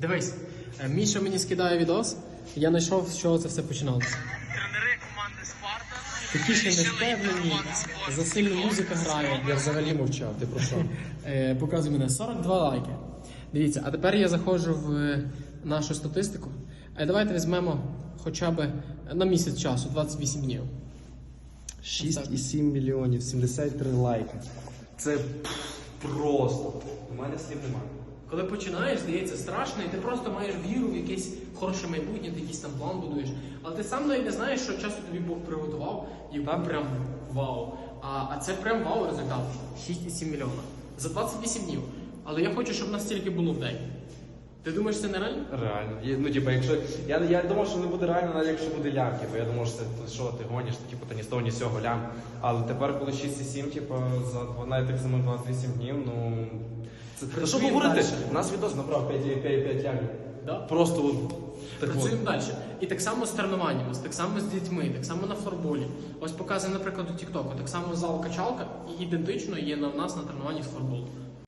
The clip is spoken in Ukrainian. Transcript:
Дивись, е, Міша мені скидає відос, я знайшов, з чого це все починалося. Тренери команди Спарта. Такі ще не впевнені, засильно музика грає. Я взагалі мовчав, ти про що? Е, показуй мене 42 лайки. Дивіться, а тепер я заходжу в е, нашу статистику. Е, давайте візьмемо хоча б на місяць часу, 28 днів. 6,7 мільйонів, 73 лайки. Це просто. У мене слів немає. Коли починаєш, здається страшно, і ти просто маєш віру в якесь хороше майбутнє, ти якийсь там план будуєш. Але ти сам навіть не знаєш, що часу тобі Бог приготував, і там прям вау. А, а це прям вау результат. 6,7 мільйона. За 28 днів. Але я хочу, щоб нас стільки було в день. Ти думаєш, це нереально? Реально. Є- Ну, типу, якщо. Я, я думав, що не буде реально, навіть якщо буде лям, типу, я думав, що це що ти гониш, типу, та ні з того, ні з цього лям. Але тепер, коли 6,7, типу, за навіть тих самих 28 днів, ну. Та що говорити? У нас відос набрав 5, 5, 5 лямів. Да? Просто от, так. Працюємо далі. І так само з тренуваннями, так само з дітьми, так само на флорболі. Ось показує, наприклад, у Тіктоку. Так само зал качалка і ідентично є на в нас на тренуванні з флорболу.